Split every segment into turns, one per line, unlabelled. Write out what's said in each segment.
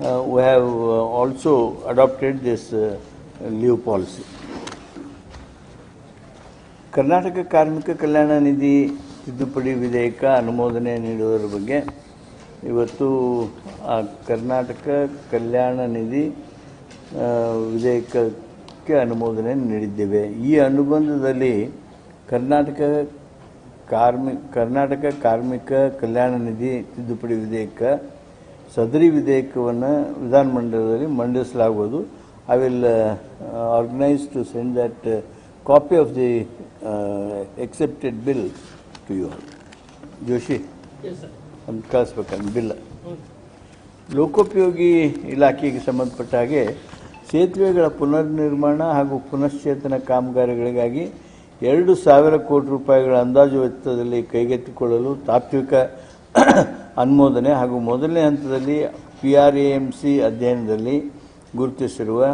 We have also adapted this leave policy Karnataka ಕಾರ್ಮಿಕ ಕಲ್ಯಾಣ ನಿಧಿ ತಿದ್ದುಪಡಿ ವಿಧೇಯಕ ಅನುಮೋದನೆ ನೀಡುವುದರ ಬಗ್ಗೆ ಇವತ್ತು ಆ ಕರ್ನಾಟಕ ಕಲ್ಯಾಣ ನಿಧಿ ವಿಧೇಯಕಕ್ಕೆ ಅನುಮೋದನೆ ನೀಡಿದ್ದೇವೆ. ಈ ಅನುಬಂಧದಲ್ಲಿ ಕರ್ನಾಟಕ ಕಾರ್ಮಿ, ಕರ್ನಾಟಕ ಕಾರ್ಮಿಕ ಕಲ್ಯಾಣ ನಿಧಿ ತಿದ್ದುಪಡಿ ವಿಧೇಯಕ ಸದರಿ ವಿಧೇಯಕವನ್ನು ವಿಧಾನಮಂಡಲದಲ್ಲಿ ಮಂಡಿಸಲಾಗುವುದು. I will organise to send that copy of the accepted bill to
you Joshi
ಅಂತ ಕಳಿಸ್ಬೇಕಂತ ಬಿಲ್. ಲೋಕೋಪಯೋಗಿ ಇಲಾಖೆಗೆ ಸಂಬಂಧಪಟ್ಟ ಹಾಗೆ ಸೇತುವೆಗಳ ಪುನರ್ನಿರ್ಮಾಣ ಹಾಗೂ ಪುನಶ್ಚೇತನ ಕಾಮಗಾರಿಗಳಿಗಾಗಿ ಎರಡು ಸಾವಿರ ಕೋಟಿ ರೂಪಾಯಿಗಳ ಅಂದಾಜು ವೆಚ್ಚದಲ್ಲಿ ಕೈಗೆತ್ತಿಕೊಳ್ಳಲು ತಾತ್ವಿಕ ಅನುಮೋದನೆ ಹಾಗೂ ಮೊದಲನೇ ಹಂತದಲ್ಲಿ P R A M C ಅಧ್ಯಯನದಲ್ಲಿ ಗುರುತಿಸಿರುವ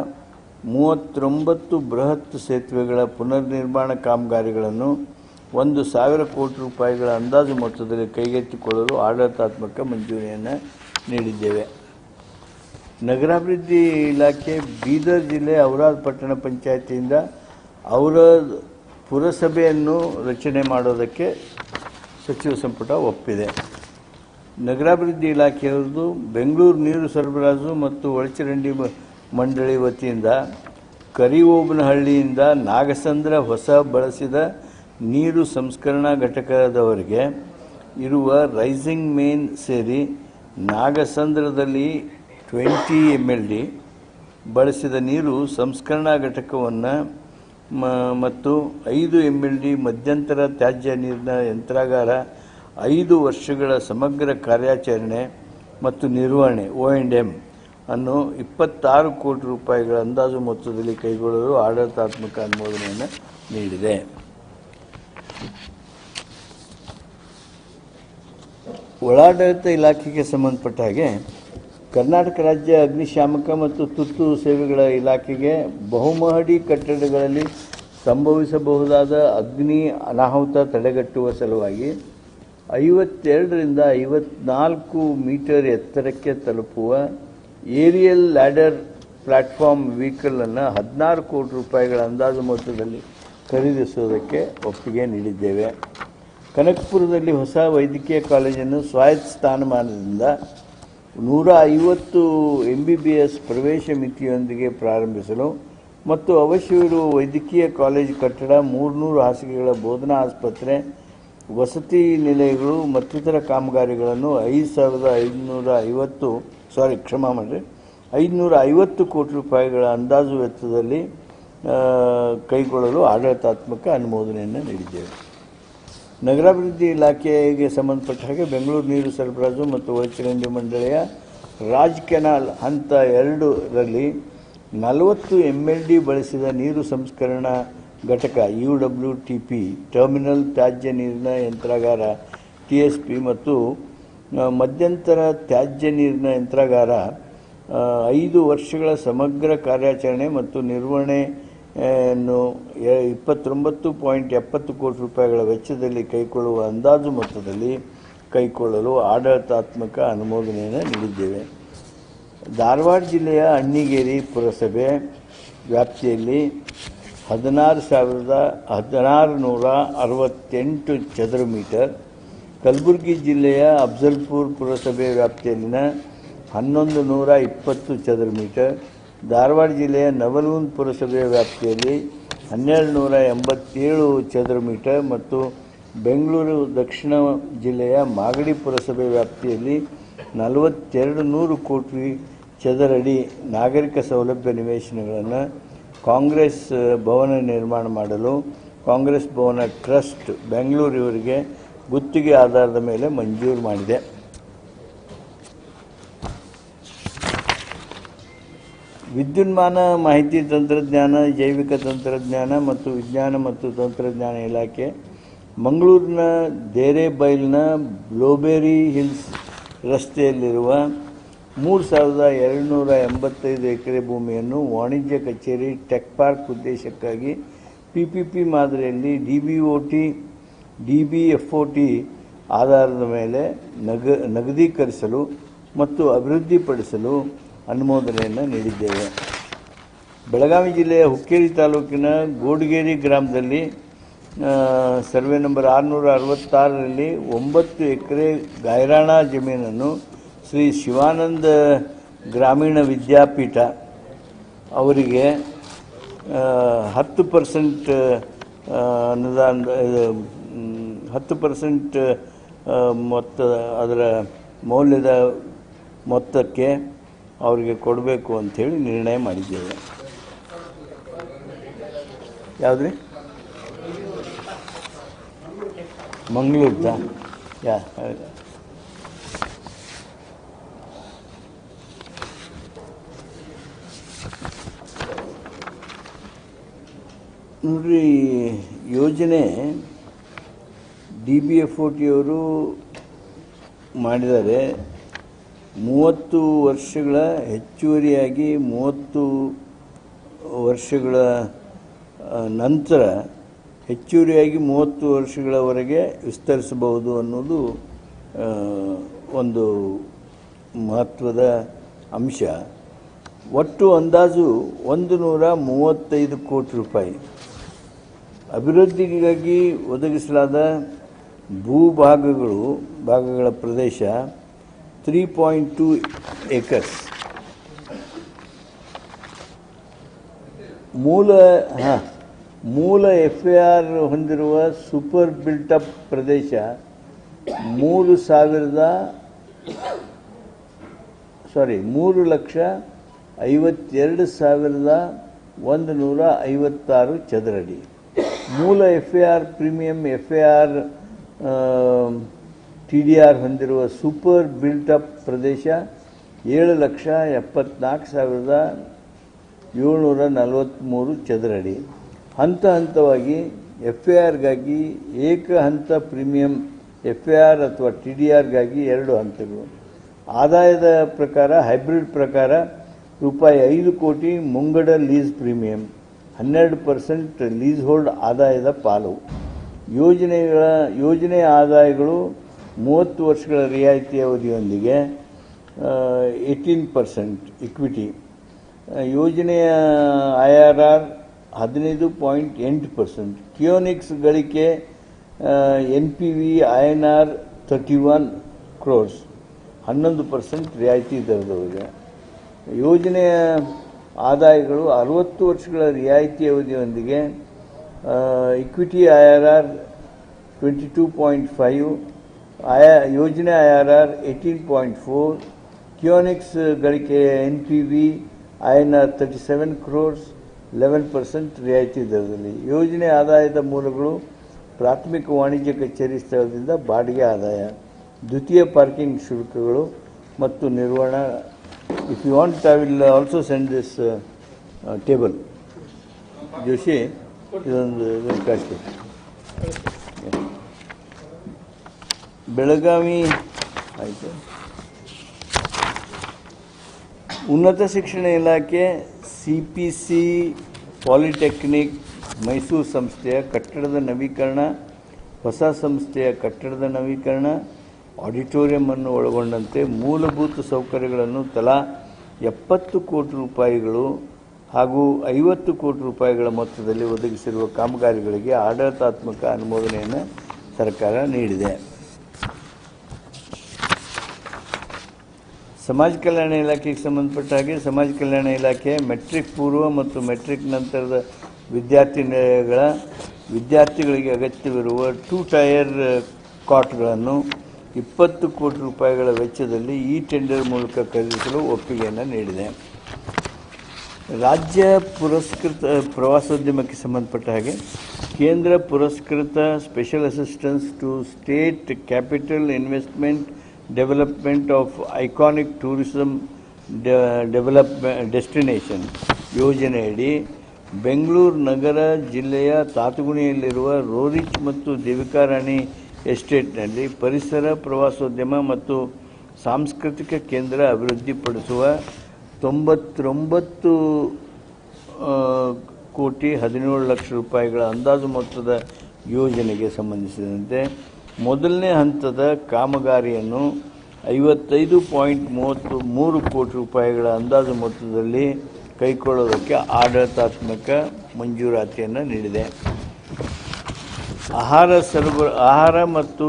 ಮೂವತ್ತೊಂಬತ್ತು ಬೃಹತ್ ಸೇತುವೆಗಳ ಪುನರ್ನಿರ್ಮಾಣ ಕಾಮಗಾರಿಗಳನ್ನು ಒಂದು ಸಾವಿರ ಕೋಟಿ ರೂಪಾಯಿಗಳ ಅಂದಾಜು ಮೊತ್ತದಲ್ಲಿ ಕೈಗೆತ್ತಿಕೊಳ್ಳಲು ಆಡಳಿತಾತ್ಮಕ ಮಂಜೂರಿಯನ್ನು ನೀಡಿದ್ದೇವೆ. ನಗರಾಭಿವೃದ್ಧಿ ಇಲಾಖೆ ಬೀದರ್ ಜಿಲ್ಲೆ ಔರಾದ್ ಪಟ್ಟಣ ಪಂಚಾಯತಿಯಿಂದ ಅವರ ಪುರಸಭೆಯನ್ನು ರಚನೆ ಮಾಡೋದಕ್ಕೆ ಸಚಿವ ಸಂಪುಟ ಒಪ್ಪಿದೆ. ನಗರಾಭಿವೃದ್ಧಿ ಇಲಾಖೆಯವ್ರದ್ದು ಬೆಂಗಳೂರು ನೀರು ಸರಬರಾಜು ಮತ್ತು ಒಳಚರಂಡಿ ಮಂಡಳಿ ವತಿಯಿಂದ ಕರಿಓಬನಹಳ್ಳಿಯಿಂದ ನಾಗಸಂದ್ರ ಹೊಸ ಬಳಸಿದ ನೀರು ಸಂಸ್ಕರಣಾ ಘಟಕದವರಿಗೆ ಇರುವ ರೈಸಿಂಗ್ ಮೇನ್ ಸೇರಿ ನಾಗಸಂದ್ರದಲ್ಲಿ ಟ್ವೆಂಟಿ ಎಂ ಎಲ್ ಡಿ ಬಳಸಿದ ನೀರು ಸಂಸ್ಕರಣಾ ಘಟಕವನ್ನು ಮತ್ತು ಐದು ಎಂ ಎಲ್ ಡಿ ಮಧ್ಯಂತರ ತ್ಯಾಜ್ಯ ನೀರಿನ ಯಂತ್ರಾಗಾರ ಐದು ವರ್ಷಗಳ ಸಮಗ್ರ ಕಾರ್ಯಾಚರಣೆ ಮತ್ತು ನಿರ್ವಹಣೆ, ಒ ಎಂಡ್ ಎಂ, ಅನ್ನು ಇಪ್ಪತ್ತಾರು ಕೋಟಿ ರೂಪಾಯಿಗಳ ಅಂದಾಜು ಮೊತ್ತದಲ್ಲಿ ಕೈಗೊಳ್ಳಲು ಆಡಳಿತಾತ್ಮಕ ಅನುಮೋದನೆಯನ್ನು ನೀಡಿದೆ. ಒಳಾಡಳಿತ ಇಲಾಖೆಗೆ ಸಂಬಂಧಪಟ್ಟ ಹಾಗೆ ಕರ್ನಾಟಕ ರಾಜ್ಯ ಅಗ್ನಿಶಾಮಕ ಮತ್ತು ತುರ್ತು ಸೇವೆಗಳ ಇಲಾಖೆಗೆ ಬಹುಮಹಡಿ ಕಟ್ಟಡಗಳಲ್ಲಿ ಸಂಭವಿಸಬಹುದಾದ ಅಗ್ನಿ ಅನಾಹುತ ತಡೆಗಟ್ಟುವ ಸಲುವಾಗಿ ಐವತ್ತೆರಡರಿಂದ ಐವತ್ನಾಲ್ಕು ಮೀಟರ್ ಎತ್ತರಕ್ಕೆ ತಲುಪುವ ಏರಿಯಲ್ ಲ್ಯಾಡರ್ ಪ್ಲಾಟ್ಫಾರ್ಮ್ ವೆಹಿಕಲನ್ನು ಹದಿನಾರು ಕೋಟಿ ರೂಪಾಯಿಗಳ ಅಂದಾಜು ಮೊತ್ತದಲ್ಲಿ ಖರೀದಿಸುವುದಕ್ಕೆ ಒಪ್ಪಿಗೆ ನೀಡಿದ್ದೇವೆ. ಕನಕಪುರದಲ್ಲಿ ಹೊಸ ವೈದ್ಯಕೀಯ ಕಾಲೇಜನ್ನು ಸ್ವಾಯತ್ತ ಸ್ಥಾನಮಾನದಿಂದ ನೂರ ಐವತ್ತು ಎಂ ಬಿ ಬಿ ಎಸ್ ಪ್ರವೇಶ ಮಿತಿಯೊಂದಿಗೆ ಪ್ರಾರಂಭಿಸಲು ಮತ್ತು ಅವಶ್ಯವಿರುವ ವೈದ್ಯಕೀಯ ಕಾಲೇಜು ಕಟ್ಟಡ ಮೂರುನೂರು ಹಾಸಿಗೆಗಳ ಬೋಧನಾ ಆಸ್ಪತ್ರೆ ವಸತಿ ನಿಲಯಗಳು ಮತ್ತಿತರ ಕಾಮಗಾರಿಗಳನ್ನು ಐದು ಸಾವಿರದ ಐದುನೂರ ಐವತ್ತು ಸಾರಿ ಕ್ಷಮಾ ಮಾಡಿರಿ ಐದುನೂರ ಐವತ್ತು ಕೋಟಿ ರೂಪಾಯಿಗಳ ಅಂದಾಜು ವೆಚ್ಚದಲ್ಲಿ ಕೈಗೊಳ್ಳಲು ಆಡಳಿತಾತ್ಮಕ ಅನುಮೋದನೆಯನ್ನು ನೀಡಿದ್ದೇವೆ. ನಗರಾಭಿವೃದ್ಧಿ ಇಲಾಖೆಗೆ ಸಂಬಂಧಪಟ್ಟ ಹಾಗೆ ಬೆಂಗಳೂರು ನೀರು ಸರಬರಾಜು ಮತ್ತು ಒಳಚರಂಡಿ ಮಂಡಳಿಯ ರಾಜ್ ಕೆನಾಲ್ ಹಂತ ಎರಡರಲ್ಲಿ ನಲವತ್ತು ಎಂ ಎಲ್ ಡಿ ಬಳಸಿದ ನೀರು ಸಂಸ್ಕರಣಾ ಘಟಕ U W T P terminal ತ್ಯಾಜ್ಯ ನೀರಿನ ಯಂತ್ರಾಗಾರ ಟಿ ಎಸ್ ಪಿ ಮತ್ತು ಮಧ್ಯಂತರ ತ್ಯಾಜ್ಯ ನೀರಿನ ಯಂತ್ರಾಗಾರ ಐದು ವರ್ಷಗಳ ಸಮಗ್ರ ಕಾರ್ಯಾಚರಣೆ ಮತ್ತು ನಿರ್ವಹಣೆ ಅನ್ನು ಎ- ಇಪ್ಪತ್ತೊಂಬತ್ತು ಪಾಯಿಂಟ್ ಎಪ್ಪತ್ತು ಕೋಟಿ ರೂಪಾಯಿಗಳ ವೆಚ್ಚದಲ್ಲಿ ಕೈಗೊಳ್ಳುವ ಅಂದಾಜು ಮೊತ್ತದಲ್ಲಿ ಕೈಗೊಳ್ಳಲು ಆಡಳಿತಾತ್ಮಕ ಅನುಮೋದನೆಯನ್ನು ನೀಡಿದ್ದೇವೆ. ಧಾರವಾಡ ಜಿಲ್ಲೆಯ ಅಣ್ಣಿಗೇರಿ ಪುರಸಭೆ ವ್ಯಾಪ್ತಿಯಲ್ಲಿ ಹದಿನಾರು ಸಾವಿರದ ಹದಿನಾರು ನೂರ ಅರವತ್ತೆಂಟು ಚದರ ಮೀಟರ್, ಕಲಬುರಗಿ ಜಿಲ್ಲೆಯ ಅಫ್ಜಲ್ಪುರ್ ಪುರಸಭೆ ವ್ಯಾಪ್ತಿಯಲ್ಲಿನ ಹನ್ನೊಂದು ನೂರ ಇಪ್ಪತ್ತು ಚದರ ಮೀಟರ್, ಧಾರವಾಡ ಜಿಲ್ಲೆಯ ನವಲಗುಂದ ಪುರಸಭೆ ವ್ಯಾಪ್ತಿಯಲ್ಲಿ ಹನ್ನೆರಡು ನೂರ ಎಂಬತ್ತೇಳು ಚದರ ಮೀಟರ್ ಮತ್ತು ಬೆಂಗಳೂರು ದಕ್ಷಿಣ ಜಿಲ್ಲೆಯ ಮಾಗಡಿ ಪುರಸಭೆ ವ್ಯಾಪ್ತಿಯಲ್ಲಿ ನಲವತ್ತೆರಡು ನೂರು ಕೋಟಿ ಚದರಡಿ ನಾಗರಿಕ ಸೌಲಭ್ಯ ನಿವೇಶನಗಳನ್ನು ಕಾಂಗ್ರೆಸ್ ಭವನ ನಿರ್ಮಾಣ ಮಾಡಲು ಕಾಂಗ್ರೆಸ್ ಭವನ ಟ್ರಸ್ಟ್ ಬೆಂಗಳೂರು ಇವರಿಗೆ ಗುತ್ತಿಗೆ ಆಧಾರದ ಮೇಲೆ ಮಂಜೂರು ಮಾಡಿದೆ. ವಿದ್ಯುನ್ಮಾನ ಮಾಹಿತಿ ತಂತ್ರಜ್ಞಾನ, ಜೈವಿಕ ತಂತ್ರಜ್ಞಾನ ಮತ್ತು ವಿಜ್ಞಾನ ಮತ್ತು ತಂತ್ರಜ್ಞಾನ ಇಲಾಖೆ ಮಂಗಳೂರಿನ ದೇರೆಬೈಲ್ನ ಬ್ಲೋಬೆರಿ ಹಿಲ್ಸ್ ರಸ್ತೆಯಲ್ಲಿರುವ ಮೂರು ಸಾವಿರದ ಎರಡುನೂರ ಎಂಬತ್ತೈದು ಎಕರೆ ಭೂಮಿಯನ್ನು ವಾಣಿಜ್ಯ ಕಚೇರಿ ಟೆಕ್ ಪಾರ್ಕ್ ಉದ್ದೇಶಕ್ಕಾಗಿ ಪಿ ಪಿ ಪಿ ಮಾದರಿಯಲ್ಲಿ D B O T D B F O T ಆಧಾರದ ಮೇಲೆ ನಗ, ನಗದೀಕರಿಸಲು ಮತ್ತು ಅಭಿವೃದ್ಧಿಪಡಿಸಲು ಅನುಮೋದನೆಯನ್ನು ನೀಡಿದ್ದೇವೆ. ಬೆಳಗಾವಿ ಜಿಲ್ಲೆಯ ಹುಕ್ಕೇರಿ ತಾಲೂಕಿನ ಗೋಡಗೇರಿ ಗ್ರಾಮದಲ್ಲಿ ಸರ್ವೆ ನಂಬರ್ ಆರುನೂರ ಅರವತ್ತಾರರಲ್ಲಿ ಒಂಬತ್ತು ಎಕರೆ ಗಾಯರಾಣ ಜಮೀನನ್ನು ಶ್ರೀ ಶಿವಾನಂದ ಗ್ರಾಮೀಣ ವಿದ್ಯಾಪೀಠ ಅವರಿಗೆ ಹತ್ತು ಪರ್ಸೆಂಟ್ ಅನುದಾನ ಹತ್ತು ಪರ್ಸೆಂಟ್ ಮೊತ್ತ, ಅದರ ಮೌಲ್ಯದ ಮೊತ್ತಕ್ಕೆ ಅವರಿಗೆ ಕೊಡಬೇಕು ಅಂಥೇಳಿ ನಿರ್ಣಯ ಮಾಡಿದ್ದೇವೆ. ಯಾವುದ್ರಿ? ಮಂಗಳೂರ್ದ? ಯಾ ನೋಡ್ರಿ ಯೋಜನೆ ಡಿ ಬಿ ಎಫ್ ಒ ಟಿಯವರು ಮಾಡಿದ್ದಾರೆ. ಮೂವತ್ತು ವರ್ಷಗಳ ಹೆಚ್ಚುವರಿಯಾಗಿ ಮೂವತ್ತು ವರ್ಷಗಳ ನಂತರ ಹೆಚ್ಚುವರಿಯಾಗಿ ಮೂವತ್ತು ವರ್ಷಗಳವರೆಗೆ ವಿಸ್ತರಿಸಬಹುದು ಅನ್ನೋದು ಒಂದು ಮಹತ್ವದ ಅಂಶ. ಒಟ್ಟು ಅಂದಾಜು ಒಂದು ನೂರ ಮೂವತ್ತೈದು ಕೋಟಿ ರೂಪಾಯಿ. ಅಭಿವೃದ್ಧಿಗಾಗಿ ಒದಗಿಸಲಾದ ಭೂಭಾಗಗಳು, ಭಾಗಗಳ ಪ್ರದೇಶ ತ್ರೀ ಪಾಯಿಂಟ್ ಟು ಏಕರ್ಸ್ ಮೂಲ, ಹಾಂ, ಮೂಲ ಎಫ್ ಐ ಆರ್ ಹೊಂದಿರುವ ಸೂಪರ್ ಬಿಲ್ಟಪ್ ಪ್ರದೇಶ ಮೂರು ಸಾವಿರದ, ಸಾರಿ, ಮೂರು ಲಕ್ಷ ಐವತ್ತೆರಡು ಸಾವಿರದ ಒಂದು ನೂರ ಐವತ್ತಾರು ಚದರಡಿ. ಮೂಲ F A R premium F A R T D R ಹೊಂದಿರುವ ಸೂಪರ್ ಬಿಲ್ಟಪ್ ಪ್ರದೇಶ ಏಳು ಲಕ್ಷ ಎಪ್ಪತ್ನಾಲ್ಕು ಸಾವಿರದ ಏಳ್ನೂರ ನಲವತ್ತ್ಮೂರು ಚದರಡಿ. ಹಂತ ಹಂತವಾಗಿ ಎಫ್ ಎ ಆರ್ಗಾಗಿ ಏಕ ಹಂತ ಪ್ರೀಮಿಯಂ ಎಫ್ ಎ ಆರ್ ಅಥವಾ ಟಿ ಡಿ ಆರ್ಗಾಗಿ ಎರಡು ಹಂತಗಳು. ಆದಾಯದ ಪ್ರಕಾರ, ಹೈಬ್ರಿಡ್ ಪ್ರಕಾರ ರೂಪಾಯಿ ಐದು ಕೋಟಿ ಮುಂಗಡ ಲೀಸ್ ಪ್ರೀಮಿಯಂ, ಹನ್ನೆರಡು ಪರ್ಸೆಂಟ್ ಲೀಸ್ ಹೋಲ್ಡ್ ಆದಾಯದ ಪಾಲು. ಯೋಜನೆಗಳ, ಯೋಜನೆ ಆದಾಯಗಳು ಮೂವತ್ತು ವರ್ಷಗಳ ರಿಯಾಯಿತಿ ಅವಧಿಯೊಂದಿಗೆ ಏಯ್ಟೀನ್ ಪರ್ಸೆಂಟ್ ಇಕ್ವಿಟಿ. ಯೋಜನೆಯ ಐ ಆರ್ ಆರ್ ಹದಿನೈದು ಪಾಯಿಂಟ್ ಎಂಟು ಪರ್ಸೆಂಟ್. ಕಿಯೋನಿಕ್ಸ್ ಗಳಿಕೆ N P V, I N R, thirty one crores, ಹನ್ನೊಂದು ಪರ್ಸೆಂಟ್ ರಿಯಾಯಿತಿ ದರದವರಿಗೆ. ಯೋಜನೆಯ ಆದಾಯಗಳು ಅರವತ್ತು ವರ್ಷಗಳ ರಿಯಾಯಿತಿ ಅವಧಿಯೊಂದಿಗೆ equity I R R twenty two point five ಆಯಾ, ಯೋಜನೆ I R R eighteen point four Keonics ಗಳಿಕೆ N P V I N R thirty seven crores eleven percent ರಿಯಾಯಿತಿ ದರದಲ್ಲಿ. ಯೋಜನೆ ಆದಾಯದ ಮೂಲಗಳು ಪ್ರಾಥಮಿಕ ವಾಣಿಜ್ಯ ಕಚೇರಿ ಸ್ಥಳದಿಂದ ಬಾಡಿಗೆ ಆದಾಯ, ದ್ವಿತೀಯ ಪಾರ್ಕಿಂಗ್ ಶುಲ್ಕಗಳು ಮತ್ತು ನಿರ್ವಹಣಾ if you want I will also send this table Joshi ಇದೊಂದು the ಕಳಿಸ್ಕೊಡಿ ಬೆಳಗಾವಿ ಆಯಿತು. ಉನ್ನತ ಶಿಕ್ಷಣ ಇಲಾಖೆ C P C polytechnic Mysuru ಸಂಸ್ಥೆಯ ಕಟ್ಟಡದ ನವೀಕರಣ, ಹೊಸ ಸಂಸ್ಥೆಯ ಕಟ್ಟಡದ ನವೀಕರಣ ಆಡಿಟೋರಿಯಂ ಅನ್ನು ಒಳಗೊಂಡಂತೆ ಮೂಲಭೂತ ಸೌಕರ್ಯಗಳನ್ನು ತಲಾ ಎಪ್ಪತ್ತು ಕೋಟಿ ರೂಪಾಯಿಗಳು ಹಾಗೂ ಐವತ್ತು ಕೋಟಿ ರೂಪಾಯಿಗಳ ಮೊತ್ತದಲ್ಲಿ ಒದಗಿಸಿರುವ ಕಾಮಗಾರಿಗಳಿಗೆ ಆಡಳಿತಾತ್ಮಕ ಅನುಮೋದನೆಯನ್ನು ಸರ್ಕಾರ ನೀಡಿದೆ. ಸಮಾಜ ಕಲ್ಯಾಣ ಇಲಾಖೆಗೆ ಸಂಬಂಧಪಟ್ಟ ಹಾಗೆ ಸಮಾಜ ಕಲ್ಯಾಣ ಇಲಾಖೆ, ಮೆಟ್ರಿಕ್ ಪೂರ್ವ ಮತ್ತು ಮೆಟ್ರಿಕ್ ನಂತರದ ವಿದ್ಯಾರ್ಥಿಗಳ ವಿದ್ಯಾರ್ಥಿಗಳಿಗೆ ಅಗತ್ಯವಿರುವ ಟೂ ಟಯರ್ ಕಾಟ್ಗಳನ್ನು ಇಪ್ಪತ್ತು ಕೋಟಿ ರೂಪಾಯಿಗಳ ವೆಚ್ಚದಲ್ಲಿ ಈ ಟೆಂಡರ್ ಮೂಲಕ ಖರೀದಿಸಲು ಒಪ್ಪಿಗೆಯನ್ನು ನೀಡಿದೆ. ರಾಜ್ಯ ಪುರಸ್ಕೃತ, ಪ್ರವಾಸೋದ್ಯಮಕ್ಕೆ ಸಂಬಂಧಪಟ್ಟ ಹಾಗೆ ಕೇಂದ್ರ ಪುರಸ್ಕೃತ special assistance to state capital investment development of iconic tourism develop destination ಯೋಜನೆಯಡಿ ಬೆಂಗಳೂರು ನಗರ ಜಿಲ್ಲೆಯ ತಾತುಗುಣಿಯಲ್ಲಿರುವ ರೋರಿಚ್ ಮತ್ತು ದೇವಿಕಾರಾಣಿ ಎಸ್ಟೇಟ್ನಲ್ಲಿ ಪರಿಸರ ಪ್ರವಾಸೋದ್ಯಮ ಮತ್ತು ಸಾಂಸ್ಕೃತಿಕ ಕೇಂದ್ರ ಅಭಿವೃದ್ಧಿಪಡಿಸುವ ತೊಂಬತ್ತೊಂಬತ್ತು ಕೋಟಿ ಹದಿನೇಳು ಲಕ್ಷ ರೂಪಾಯಿಗಳ ಅಂದಾಜು ಮೊತ್ತದ ಯೋಜನೆಗೆ ಸಂಬಂಧಿಸಿದಂತೆ ಮೊದಲನೇ ಹಂತದ ಕಾಮಗಾರಿಯನ್ನು ಐವತ್ತೈದು ಪಾಯಿಂಟ್ ಮೂವತ್ತು ಮೂರು ಕೋಟಿ ರೂಪಾಯಿಗಳ ಅಂದಾಜು ಮೊತ್ತದಲ್ಲಿ ಕೈಗೊಳ್ಳೋದಕ್ಕೆ ಆಡಳಿತಾತ್ಮಕ ಮಂಜೂರಾತಿಯನ್ನು ನೀಡಿದೆ. ಆಹಾರ ಸರಬರ ಆಹಾರ ಮತ್ತು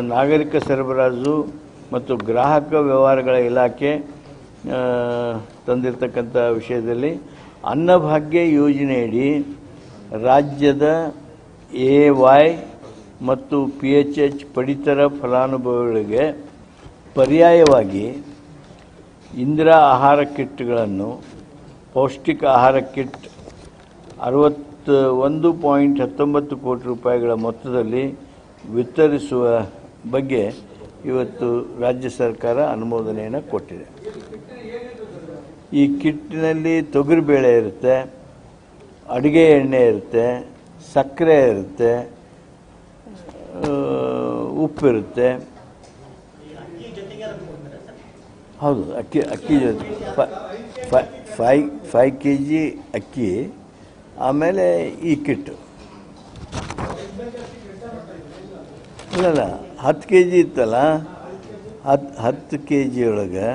ನಾಗರಿಕ ಸರಬರಾಜು ಮತ್ತು ಗ್ರಾಹಕ ವ್ಯವಹಾರಗಳ ಇಲಾಖೆ ತಂದಿರತಕ್ಕಂಥ ವಿಷಯದಲ್ಲಿ ಅನ್ನಭಾಗ್ಯ ಯೋಜನೆಯಡಿ ರಾಜ್ಯದ ಎ ವೈ ಮತ್ತು ಪಿ ಎಚ್ ಎಚ್ ಪಡಿತರ ಫಲಾನುಭವಿಗಳಿಗೆ ಪರ್ಯಾಯವಾಗಿ ಇಂದಿರಾ ಆಹಾರ ಕಿಟ್ಗಳನ್ನು, ಪೌಷ್ಟಿಕ ಆಹಾರ ಕಿಟ್ ಅರವತ್ತ ಒಂದು ಪಾಯಿಂಟ್ ಹತ್ತೊಂಬತ್ತು ಕೋಟಿ ರೂಪಾಯಿಗಳ ಮೊತ್ತದಲ್ಲಿ ವಿತರಿಸುವ ಬಗ್ಗೆ ಇವತ್ತು ರಾಜ್ಯ ಸರ್ಕಾರ ಅನುಮೋದನೆಯನ್ನು ಕೊಟ್ಟಿದೆ. ಈ ಕಿಟ್ಟಿನಲ್ಲಿ ತೊಗರಿಬೇಳೆ ಇರುತ್ತೆ, ಅಡುಗೆ ಎಣ್ಣೆ ಇರುತ್ತೆ, ಸಕ್ಕರೆ ಇರುತ್ತೆ ಉಪ್ಪು ಉಪ್ಪಿರುತ್ತೆ ಹೌದು, ಅಕ್ಕಿ ಅಕ್ಕಿ ಜೊತೆ, ಫೈ ಫೈ ಕೆ ಜಿ ಅಕ್ಕಿ ಆಮೇಲೆ ಈ ಕಿಟ್ಟು. ಇಲ್ಲ ಹತ್ತು ಕೆ ಜಿ ಇತ್ತಲ್ಲ ಹತ್ತು ಹತ್ತು ಕೆ ಜಿ ಒಳಗೆ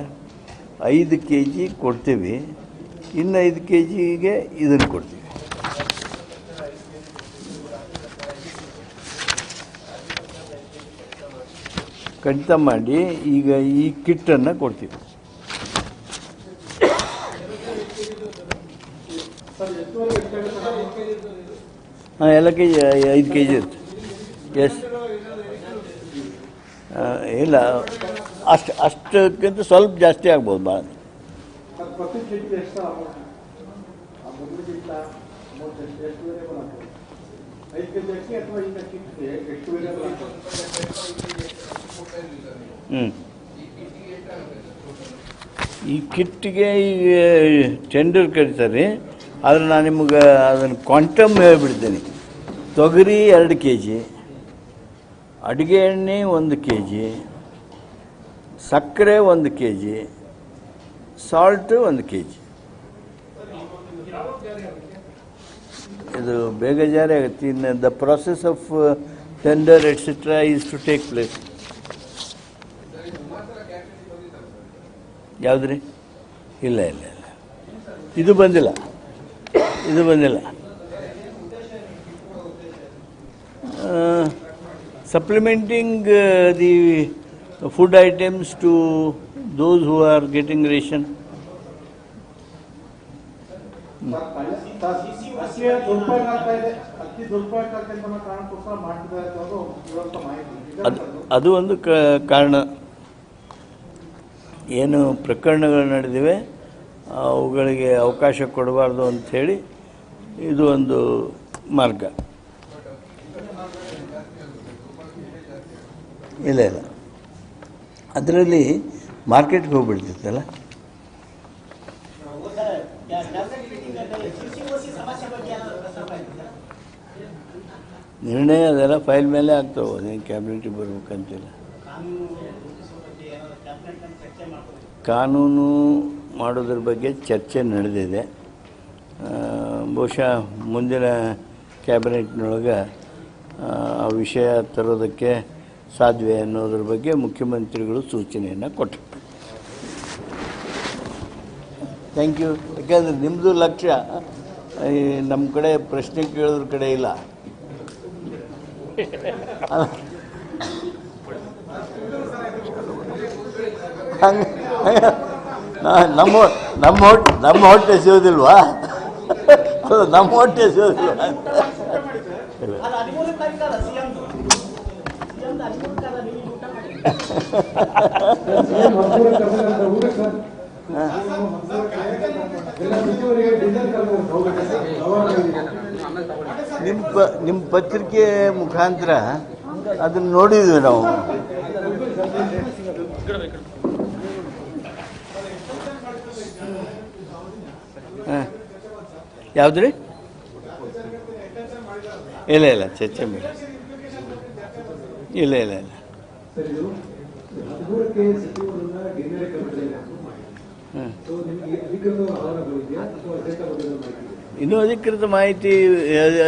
ಐದು ಕೆ ಜಿ ಕೊಡ್ತೀವಿ, ಇನ್ನು ಐದು ಕೆ ಜಿಗೆ ಇದನ್ನು ಕೊಡ್ತೀವಿ. ಕಡಿತ ಮಾಡಿ, ಈಗ ಈ ಕಿಟ್ಟನ್ನು ಕೊಡ್ತೀವಿ. ಹಾಂ ಎಲ್ಲ ಕೆ ಜಿ ಐದು ಕೆ ಜಿ ಇರುತ್ತೆ ಎಸ್ ಇಲ್ಲ ಅಷ್ಟು ಅಷ್ಟಕ್ಕಿಂತ ಸ್ವಲ್ಪ ಜಾಸ್ತಿ ಆಗ್ಬೋದು ಭಾಳ
ಸರ್ ಪ್ರತಿ ಕಿಟ್ಗೆ ಎಷ್ಟು ಅಮೌಂಟ್ ಆ ಮೊದಲು ಕಿಟ್ಟ ಅಮೌಂಟ್ ಎಷ್ಟು ಎಷ್ಟು ವೇರಿಯಬಲ್ ಆಗ್ತದೆ ಐದು ಕೆ ಜಿ ಅಕ್ಕಿ ಅಥವಾ ಈಗ ಕಿಟ್ಗೆ ಎಷ್ಟು ವೇರಿಯಬಲ್ ಆಗ್ತದೆ
ಹ್ಞೂ ಈ ಕಿಟ್ಟಿಗೆ ಈಗ ಟೆಂಡರ್ ಕರೀತಾರೆ ಆದರೆ ನಾನು ನಿಮಗೆ ಅದನ್ನು ಕ್ವಾಂಟಮ್ ಹೇಳಿಬಿಡ್ತೇನೆ. ತೊಗರಿ ಎರಡು ಕೆ ಜಿ ಅಡುಗೆ ಎಣ್ಣೆ ಒಂದು ಕೆ ಜಿ ಸಕ್ಕರೆ ಒಂದು ಕೆ ಜಿ ಸಾಲ್ಟು ಒಂದು ಕೆ ಜಿ ಇದು ಬೇಗ ಜಾರಿ ಆಗುತ್ತೆ ಇನ್ನು the process of tender etcetera is to take place ಯಾವುದ್ರಿ? ಇಲ್ಲ ಇಲ್ಲ ಇಲ್ಲ. ಇದು ಬಂದಿಲ್ಲ. ಇದು ಬಂದಿಲ್ಲ.
Supplementing the food items to those who are getting ration
ಅದು ಅದು ಒಂದು ಕ ಕಾರಣ. ಏನು ಪ್ರಕರಣಗಳು ನಡೆದಿವೆ ಅವುಗಳಿಗೆ ಅವಕಾಶ ಕೊಡಬಾರ್ದು ಅಂಥೇಳಿ ಇದು ಒಂದು ಮಾರ್ಗ. ಇಲ್ಲ ಇಲ್ಲ. ಅದರಲ್ಲಿ ಮಾರ್ಕೆಟ್ಗೆ ಹೋಗ್ಬಿಡ್ತಿತ್ತಲ್ಲ? ನಿರ್ಣಯ ಅದೆಲ್ಲ ಫೈಲ್ ಮೇಲೆ ಆಗ್ತವೆ ಅದೇನು ಕ್ಯಾಬಿನೆಟಿಗೆ ಬರ್ಬೇಕಂತಿಲ್ಲ.
ಕಾನೂನು
ಮಾಡೋದ್ರ ಬಗ್ಗೆ ಚರ್ಚೆ ನಡೆದಿದೆ. ಬಹುಶಃ ಮುಂದಿನ ಕ್ಯಾಬಿನೆಟ್ನೊಳಗೆ ಆ, ವಿಷಯ ತರೋದಕ್ಕೆ ಸಾಧ್ಯ ಅನ್ನೋದ್ರ ಬಗ್ಗೆ ಮುಖ್ಯಮಂತ್ರಿಗಳು ಸೂಚನೆಯನ್ನು ಕೊಟ್ಟರು. ಥ್ಯಾಂಕ್ ಯು ಯಾಕೆಂದರೆ ನಿಮ್ಮದು ಲಕ್ಷ್ಯ ನಮ್ಮ ಕಡೆ ಪ್ರಶ್ನೆ ಕೇಳಿದ್ರ ಕಡೆ ಇಲ್ಲ. ನಮ್ಮ ನಮ್ಮ ಹೊಟ್ಟೆ ನಮ್ಮ ಹೊಟ್ಟೆ ಎಸೆಯೋದಿಲ್ವಾ ಅಲ್ಲ ನಮ್ಮ ಹೊಟ್ಟೆ ನಿಮ್ಮ ನಿಮ್ಮ ಪತ್ರಿಕೆ ಮುಖಾಂತರ ಅದನ್ನು ನೋಡಿದ್ವಿ ನಾವು. ಯಾವ್ದು ರೀ? ಇಲ್ಲ ಇಲ್ಲ ಚರ್ಚೆ ಮಾಡಿ. ಇಲ್ಲ ಇಲ್ಲ ಇಲ್ಲ? ಇನ್ನೂ ಅಧಿಕೃತ ಮಾಹಿತಿ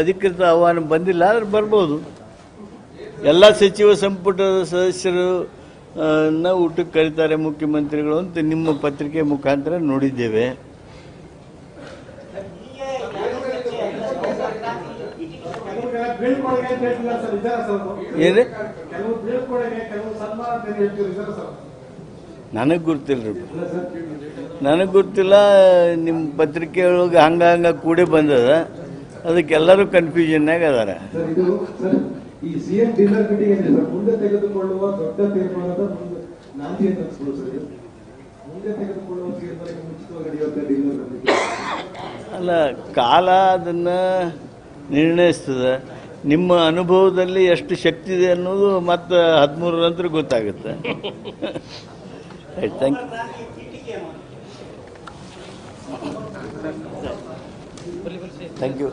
ಅಧಿಕೃತ ಆಹ್ವಾನ ಬಂದಿಲ್ಲ ಆದ್ರೆ ಬರ್ಬೋದು. ಎಲ್ಲ ಸಚಿವ ಸಂಪುಟದ ಸದಸ್ಯರು ಊಟಕ್ಕೆ ಕರೀತಾರೆ ಮುಖ್ಯಮಂತ್ರಿಗಳು ಅಂತ ನಿಮ್ಮ ಪತ್ರಿಕೆ ಮುಖಾಂತರ ನೋಡಿದ್ದೇವೆ
ಕೆಲವ್ರಿಗೆಲ್ಲ ಬೀಳ್ಕೊಡುಗೆ ಅಂತ ಹೇಳ್ತಿದ್ದಾರೆ ಸರ್ ಇದ್ದಾರೆ ಸರ್ ಅದು.
ಏನ್ರಿ
ಕೆಲವು ಬೀಳ್ಕೊಡುಗೆ ಕೆಲವು ಸನ್ಮಾನ ಅಂತ ಏನ್ ಹೇಳ್ತಿದ್ರು ಇದ್ದಾರೆ ಸರ್
ನನಗೆ ಗೊತ್ತಿಲ್ಲ ರೀ ನನಗೆ ಗೊತ್ತಿಲ್ಲ ನಿಮ್ಮ ಪತ್ರಿಕೆ ಒಳಗೆ ಹಂಗ ಹಂಗ ಕೂಡಿ ಬಂದದ. ಅದಕ್ಕೆಲ್ಲರೂ ಕನ್ಫ್ಯೂಷನ್ನಾಗ ಅದಾರ.
ಸರ್ ಇದು ಸರ್ ಈ ಸಿಎಂ ಡಿನ್ನರ್ ಮೀಟಿಂಗ್ ಏನಿದೆ ಸರ್ ಮುಂದೆ ತೆಗೆದುಕೊಳ್ಳುವ ದೊಡ್ಡ ತೀರ್ಮಾನದ ಮುಂದೆ ನಾಂದಿ ಅಂತ ಅನ್ಸ್ಬೋದು ಸರ್ ಮುಂದೆ ತೆಗೆದುಕೊಳ್ಳುವ ತೀರ್ಮಾನಕ್ಕೆ ಮುಂಚಿತವಾಗಿ ನಡೆಯುವಂಥ ಡಿನ್ನರ್
ಅಲ್ಲ ಕಾಲ ಅದನ್ನು ನಿರ್ಣಯಿಸ್ತದೆ. ನಿಮ್ಮ ಅನುಭವದಲ್ಲಿ ಎಷ್ಟು ಶಕ್ತಿ ಇದೆ ಅನ್ನೋದು ಮತ್ತು ಹದಿಮೂರರ ನಂತರ ಗೊತ್ತಾಗುತ್ತೆ ಥ್ಯಾಂಕ್ ಯು ಥ್ಯಾಂಕ್ ಯು